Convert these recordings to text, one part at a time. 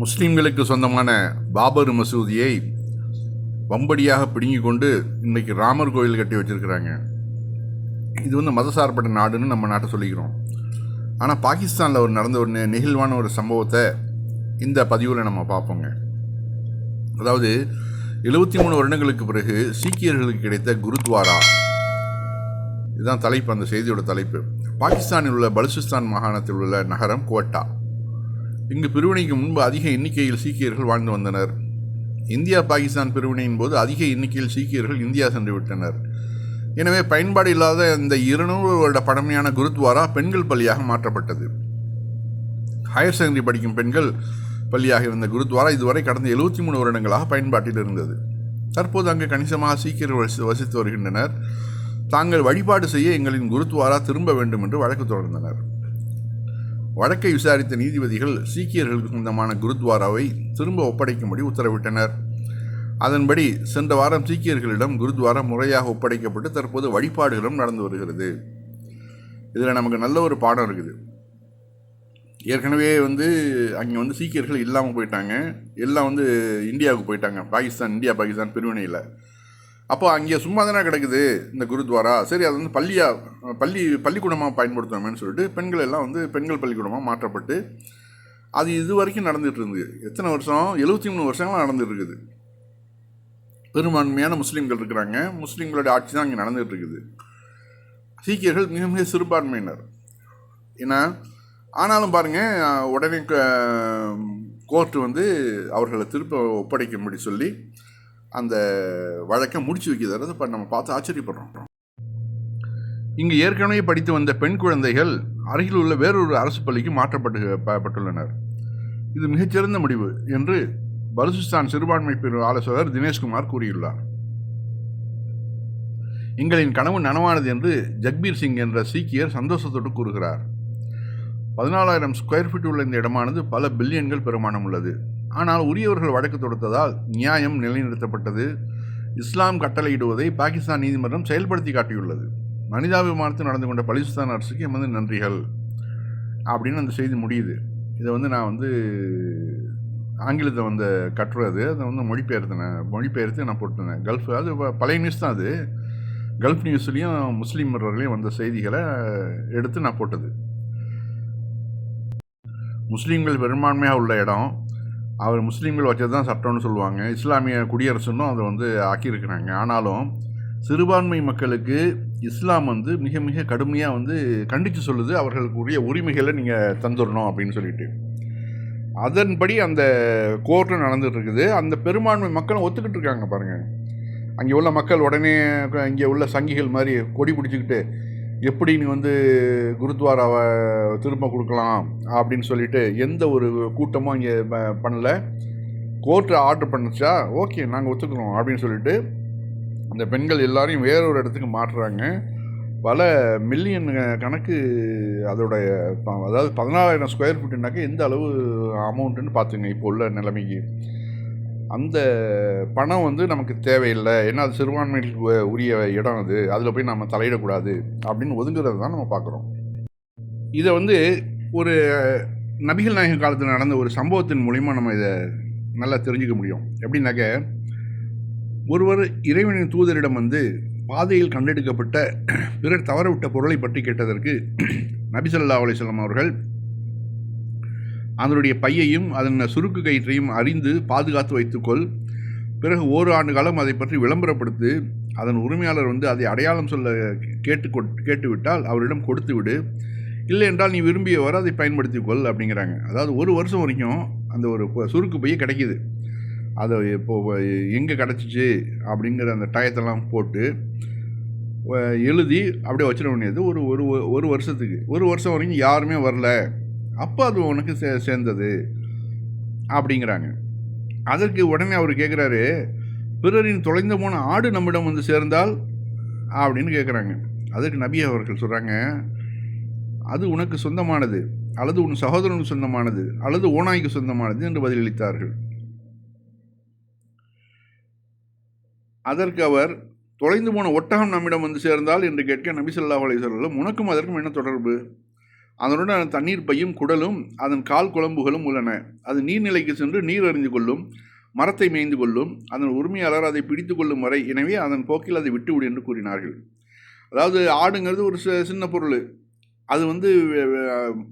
முஸ்லீம்களுக்கு சொந்தமான பாபர் மசூதியை வம்படியாக பிடுங்கி கொண்டு இன்றைக்கு ராமர் கோயில் கட்டி வச்சுருக்கிறாங்க. இது வந்து மதசார்பட்ட நாடுன்னு நம்ம நாட்டை சொல்லிக்கிறோம். ஆனால் பாகிஸ்தானில் ஒரு நடந்த ஒரு நெகிழ்வான ஒரு சம்பவத்தை இந்த பதிவில் நம்ம பார்ப்போங்க. அதாவது எழுபத்தி மூணு வருடங்களுக்கு பிறகு சீக்கியர்களுக்கு கிடைத்த குருத்வாரா. இதுதான் தலைப்பு அந்த செய்தியோட தலைப்பு. பாகிஸ்தானில் உள்ள பலுசிஸ்தான் மாகாணத்தில் உள்ள நகரம் கோட்டா இங்கு பிரிவினைக்கு முன்பு அதிக எண்ணிக்கையில் சீக்கியர்கள் வாழ்ந்து வந்தனர். இந்தியா பாகிஸ்தான் பிரிவினையின் போது அதிக எண்ணிக்கையில் சீக்கியர்கள் இந்தியா சென்று விட்டனர். எனவே பயன்பாடு இல்லாத இந்த இருநூறு வருட பழமையான குருத்வாரா பெண்கள் பள்ளியாக மாற்றப்பட்டது. ஹையர் செகண்டரி படிக்கும் பெண்கள் பள்ளியாக இருந்த குருத்வாரா இதுவரை கடந்த எழுபத்தி மூணு வருடங்களாக பயன்பாட்டில் இருந்தது. தற்போது அங்கு கணிசமாக சீக்கியர்கள் வசி வசித்து வருகின்றனர். தாங்கள் வழிபாடு செய்ய எங்களின் குருத்வாரா திரும்ப வேண்டும் என்று வழக்கு தொடர்ந்தனர். வழக்கை விசாரித்த நீதிபதிகள் சீக்கியர்களுக்கு சொந்தமான குருத்வாராவை திரும்ப ஒப்படைக்கும்படி உத்தரவிட்டனர். அதன்படி சென்ற வாரம் சீக்கியர்களிடம் குருத்வாரா முறையாக ஒப்படைக்கப்பட்டு தற்போது வழிபாடுகளும் நடந்து வருகிறது. இதில் நமக்கு நல்ல ஒரு பாடம் இருக்குது. ஏற்கனவே வந்து அங்கே வந்து சீக்கியர்கள் இல்லாமல் போயிட்டாங்க. எல்லாம் வந்து இந்தியாவுக்கு போயிட்டாங்க. பாகிஸ்தான் இந்தியா பாகிஸ்தான் பிரிவினையில். அப்போ அங்கே சும்மா தானே கிடக்குது இந்த குருத்வாரா சரி அது வந்து பள்ளியாக பள்ளி பள்ளிக்கூடமாக பயன்படுத்தணுமேனு சொல்லிட்டு பெண்கள் எல்லாம் வந்து பெண்கள் பள்ளிக்கூடமாக மாற்றப்பட்டு அது இது வரைக்கும் நடந்துகிட்டு இருந்தது. எத்தனை வருஷம்? எழுபத்தி மூணு வருஷங்களாக நடந்துட்டு இருக்குது. பெரும்பான்மையான முஸ்லீம்கள் இருக்கிறாங்க. முஸ்லீம்களோட ஆட்சி தான் இங்கே நடந்துகிட்டு இருக்குது. சீக்கியர்கள் மிக மிக சிறுபான்மையினர். ஏன்னா ஆனாலும் பாருங்கள் உடனே கோர்ட்டு வந்து அவர்களை திருப்ப ஒப்படைக்கும்படி சொல்லி அந்த வழக்கை முடிச்சு வைக்கிறது இப்போ நம்ம பார்த்து ஆச்சரியப்படுறோம். இங்கு ஏற்கனவே படித்து வந்த பெண் குழந்தைகள் அருகில் உள்ள வேறொரு அரசு பள்ளிக்கு மாற்றப்பட்டு இது மிகச்சிறந்த முடிவு என்று பலுசிஸ்தான் சிறுபான்மை பிரிவு ஆலோசகர் தினேஷ்குமார் கூறியுள்ளார். எங்களின் கனவு நனவானது என்று ஜக்பீர் சிங் என்ற சீக்கியர் சந்தோஷத்தோடு கூறுகிறார். பதினாலாயிரம் ஸ்கொயர் ஃபீட் உள்ள இந்த இடமானது பல பில்லியன்கள் பெருமானம் உள்ளது. ஆனால் உரியவர்கள் வழக்கு தொடுத்ததால் நியாயம் நிலைநிறுத்தப்பட்டது. இஸ்லாம் கட்டளையிடுவதை பாகிஸ்தான் நீதிமன்றம் செயல்படுத்தி காட்டியுள்ளது. மனிதாபிமானத்தில் நடந்து கொண்ட பலிஸ்தான் அரசுக்கு எமது நன்றிகள். அப்படின்னு அந்த செய்தி முடியுது. இதை வந்து நான் வந்து ஆங்கிலத்தை வந்து கட்டுறது அதை. வந்து மொழிபெயர்த்தினேன் மொழிபெயர்த்து நான் போட்டிருந்தேன். கல்ஃப் அது பழைய நியூஸ் தான் அது. கல்ஃப் நியூஸ்லேயும் முஸ்லீம் மன்னர்களையும் வந்த செய்திகளை எடுத்து நான் போட்டது. முஸ்லீம்கள் பெரும்பான்மையாக உள்ள இடம். அவர் முஸ்லீம்கள் வச்சது தான் சட்டம்னு சொல்லுவாங்க. இஸ்லாமிய குடியரசுன்னு அதை வந்து ஆக்கியிருக்கிறாங்க. ஆனாலும் சிறுபான்மை மக்களுக்கு இஸ்லாம் வந்து மிக மிக கடுமையாக வந்து கண்டித்து சொல்லுது. அவர்களுக்கு உரிய உரிமைகளை நீங்கள் தந்துடணும் அப்படின்னு சொல்லிட்டு. அதன்படி அந்த கோர்ட்டு நடந்துகிட்ருக்குது இருக்குது அந்த பெரும்பான்மை மக்களும் ஒத்துக்கிட்டு இருக்காங்க பாருங்கள் அங்கே உள்ள மக்கள் உடனே இங்கே உள்ள சங்கிகள் மாதிரி கொடி பிடிச்சிக்கிட்டு எப்படி நீ வந்து குருத்வாராவை திரும்ப கொடுக்கலாம் அப்படின்னு சொல்லிட்டு எந்த ஒரு கூட்டமும் இங்கே ப- பண்ணல. கோர்ட்டு ஆர்டர் பண்ணுச்சா ஓகே நாங்கள் ஒத்துக்கிறோம் அப்படின்னு சொல்லிட்டு அந்த பெண்கள் எல்லாரையும் வேறொரு இடத்துக்கு மாற்றுறாங்க. பல மில்லியன் கணக்கு அதோடைய அதாவது பதினாலாயிரம் ஸ்கொயர் ஃபீட்டுனாக்க எந்த அளவு அமௌண்ட்டுன்னு பார்த்துங்க இப்போ உள்ள நிலைமைக்கு. அந்த பணம் வந்து நமக்கு தேவையில்லை. ஏன்னா அது சிறுபான்மைகளுக்கு உரிய இடம் அது. அதில் போய் நம்ம தலையிடக்கூடாது அப்படின்னு ஒதுங்குறது தான் நம்ம பார்க்குறோம். இதை வந்து ஒரு நபிகள் நாயகன் காலத்தில் நடந்த ஒரு சம்பவத்தின் மூலிமா நம்ம இதை நல்லா தெரிஞ்சுக்க முடியும். எப்படின்னாக்க ஒருவர் இறைவனின் தூதரிடம் வந்து பாதையில் கண்டெடுக்கப்பட்ட பிறர் தவறவிட்ட பொருளை பற்றி கேட்டதற்கு நபி ஸல்லல்லாஹு அலைஹி அவர்கள் அதனுடைய பையையும் அதன் சுருக்கு கயிற்றையும் அறிந்து பாதுகாத்து வைத்துக்கொள். பிறகு ஓரு ஆண்டு காலம் அதை பற்றி விளம்பரப்படுத்து அதன் உரிமையாளர் வந்து அதை அடையாளம் சொல்ல கேட்டு கொட்- கேட்டுவிட்டால் அவரிடம் கொடுத்து விடு. இல்லை என்றால் நீ விரும்பியவரை அதை பயன்படுத்திக்கொள் அப்படிங்கிறாங்க. அதாவது ஒரு வருஷம் வரைக்கும் அந்த ஒரு சுருக்கு பைய கிடைக்கிது. அதை இப்போது எங்கே கிடச்சிச்சு அப்படிங்கிற அந்த டயத்தெல்லாம் போட்டு எழுதி அப்படியே வச்சிட வேண்டியது. ஒரு ஒரு ஒரு வருஷத்துக்கு. ஒரு வருஷம் வரைக்கும் யாருமே வரல. அப்போ அது உனக்கு சே சேர்ந்தது. அப்படிங்கிறாங்க. அதற்கு உடனே அவர் கேட்குறாரு பிறரின் தொலைந்து போன ஆடு நம்மிடம் வந்து சேர்ந்தால்? அப்படின்னு கேட்குறாங்க அதற்கு நபி அவர்கள் சொல்கிறாங்க அது உனக்கு சொந்தமானது அல்லது உன் சகோதரனுக்கு சொந்தமானது அல்லது ஓனாய்க்கு சொந்தமானது? என்று பதிலளித்தார்கள். அதற்கு அவர் தொலைந்து போன ஒட்டகம் நம்மிடம் வந்து சேர்ந்தால்? என்று கேட்க நபி ஸல்லல்லாஹு அலைஹி உனக்கும் அதற்கும் என்ன தொடர்பு? அதனுடன் தண்ணீர் பையும் குடலும் அதன் கால் குழம்புகளும் உள்ளன. அது நீர்நிலைக்கு சென்று நீர் அறிந்து கொள்ளும் மரத்தை மேய்ந்து கொள்ளும் அதன் உரிமையாளர் அதை பிடித்து கொள்ளும் வரை எனவே அதன் போக்கில் அதை விட்டுவிடு என்று கூறினார்கள். அதாவது ஆடுங்கிறது ஒரு சின்ன பொருள். அது வந்து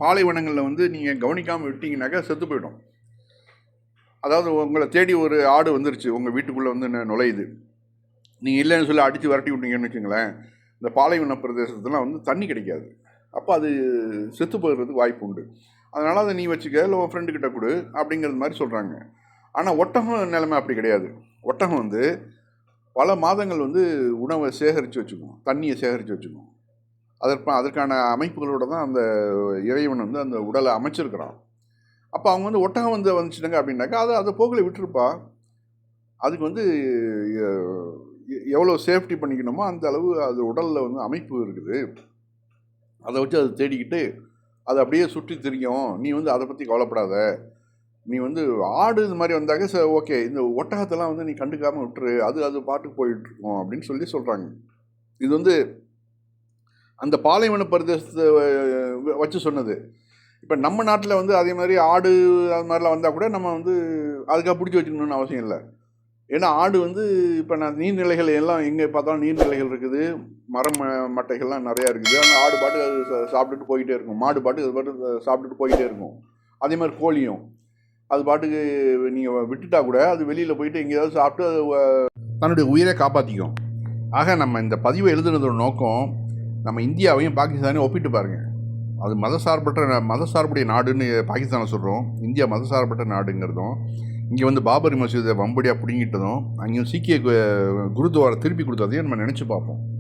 பாலைவனங்களில் வந்து நீங்கள் கவனிக்காமல் விட்டீங்கன்னாக்கா செத்து போயிடும். அதாவது உங்களை தேடி ஒரு ஆடு வந்துருச்சு உங்கள் வீட்டுக்குள்ளே வந்து நுழையுது. நீங்கள் இல்லைன்னு சொல்லி அடித்து விரட்டி விட்டீங்கன்னு வச்சுங்களேன் இந்த பாலைவன பிரதேசத்துலாம் வந்து தண்ணி கிடைக்காது. அப்போ அது செத்து போயிடுறதுக்கு வாய்ப்பு உண்டு. அதனால் அதை நீ வச்சுக்க இல்லை உன் ஃப்ரெண்டு கிட்ட கொடு அப்படிங்கிறது மாதிரி சொல்கிறாங்க ஆனால் ஒட்டகம் நிலைமை அப்படி கிடையாது. ஒட்டகம் வந்து பல மாதங்கள் வந்து உணவை சேகரித்து வச்சுக்கும் தண்ணியை சேகரித்து வச்சுக்கும். அதற்கு அதற்கான அமைப்புகளோட தான் அந்த இறைவன் வந்து அந்த உடலை அமைச்சிருக்கிறான். அப்போ அவங்க வந்து ஒட்டகம் வந்து வந்துச்சுட்டாங்க அப்படின்னாக்கா அதை அதை போக்கில் விட்டுருப்பா. அதுக்கு வந்து எவ்வளோ சேஃப்டி பண்ணிக்கணுமோ அந்த அளவு அது உடலில் வந்து அமைப்பு இருக்குது. அதை வச்சு அதை தேடிக்கிட்டு அதை அப்படியே சுற்றி திரியும். நீ வந்து அதை பற்றி கவலைப்படாத. நீ வந்து ஆடு இது மாதிரி வந்தாக்க ச ஓகே இந்த ஒட்டகத்தெல்லாம் வந்து நீ கண்டுக்காமல் விட்டுரு. அது அது பாட்டுக்கு போயிட்டுருக்கும் அப்படின்னு சொல்லி சொல்கிறாங்க இது வந்து அந்த பாலைவன பிரதேசத்தை வச்சு சொன்னது. இப்போ நம்ம நாட்டில் வந்து அதே மாதிரி ஆடு அது மாதிரிலாம் வந்தால் கூட நம்ம வந்து அதுக்காக பிடிச்சி வச்சுக்கணும்னு அவசியம் இல்லை. ஏன்னா ஆடு வந்து இப்போ நான் நீர்நிலைகள் எல்லாம் எங்கே பார்த்தாலும் நீர்நிலைகள் இருக்குது. மரம் ம- மட்டைகள்லாம் நிறையா இருக்குது. அந்த ஆடு பாட்டு அது சாப்பிட்டுட்டு போயிட்டே இருக்கும். மாடு பாட்டு அது பாட்டு சாப்பிட்டுட்டு போயிட்டே இருக்கும். அதே மாதிரி கோழியும். அது பாட்டுக்கு நீங்கள் விட்டுட்டா கூட அது வெளியில் போயிட்டு எங்கேயாவது சாப்பிட்டு அது தன்னுடைய உயிரை காப்பாற்றிக்கும் ஆக நம்ம இந்த பதிவை எழுதுனதோட நோக்கம் நம்ம இந்தியாவையும் பாகிஸ்தானையும் ஒப்பிட்டு பாருங்கள் அது மதசார்பற்ற மதசார்புடைய நாடுன்னு பாகிஸ்தானை சொல்கிறோம் இந்தியா மதசார்பற்ற நாடுங்கிறதும் இங்கே வந்து பாபரி மசூதை வம்படியாக பிடுங்கிட்டதும் அங்கேயும் சீக்கிய கு- திருப்பி கொடுத்ததையும் நம்ம நினச்சி பார்ப்போம்.